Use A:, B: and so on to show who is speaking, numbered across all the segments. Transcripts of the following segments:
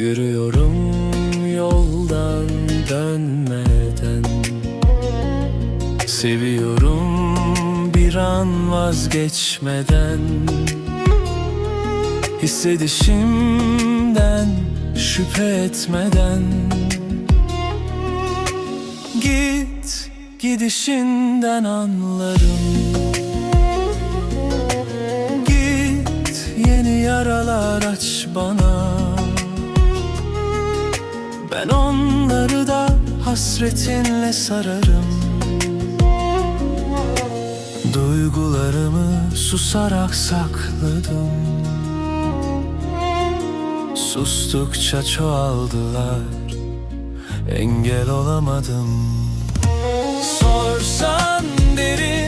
A: Yürüyorum yoldan dönmeden. Seviyorum bir an vazgeçmeden. Hissedişimden şüphe etmeden. Git gidişinden anlarım. Ben onları da hasretinle sararım. Duygularımı susarak sakladım. Sustukça çoğaldılar. Engel olamadım. Sorsan derin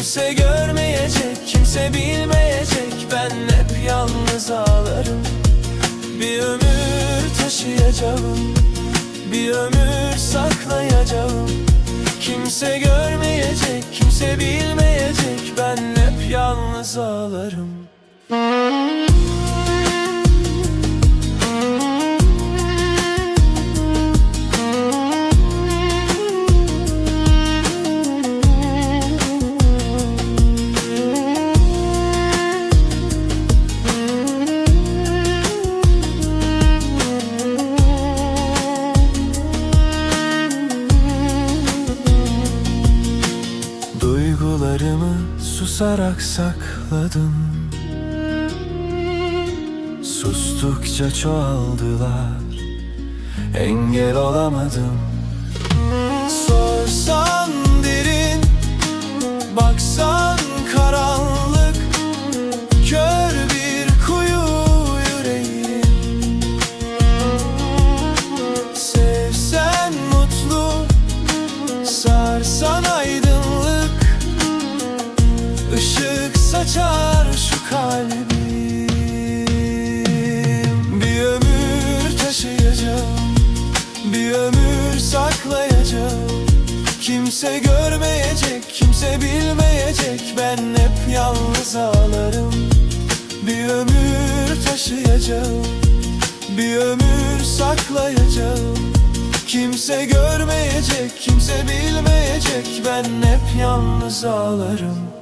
A: Kimse görmeyecek, kimse bilmeyecek. Ben hep yalnız ağlarım. Bir ömür taşıyacağım Bir ömür saklayacağım. Kimse görmeyecek, kimse bilmeyecek. Ben hep yalnız ağlarım Duygularımı susarak sakladım. Sustukça çoğaldılar. Engel olamadım Işık saçar şu kalbim. Bir ömür taşıyacağım Bir ömür saklayacağım. Kimse görmeyecek, kimse bilmeyecek. Ben hep yalnız ağlarım. Bir ömür taşıyacağım Bir ömür saklayacağım. Kimse görmeyecek, kimse bilmeyecek. Ben hep yalnız ağlarım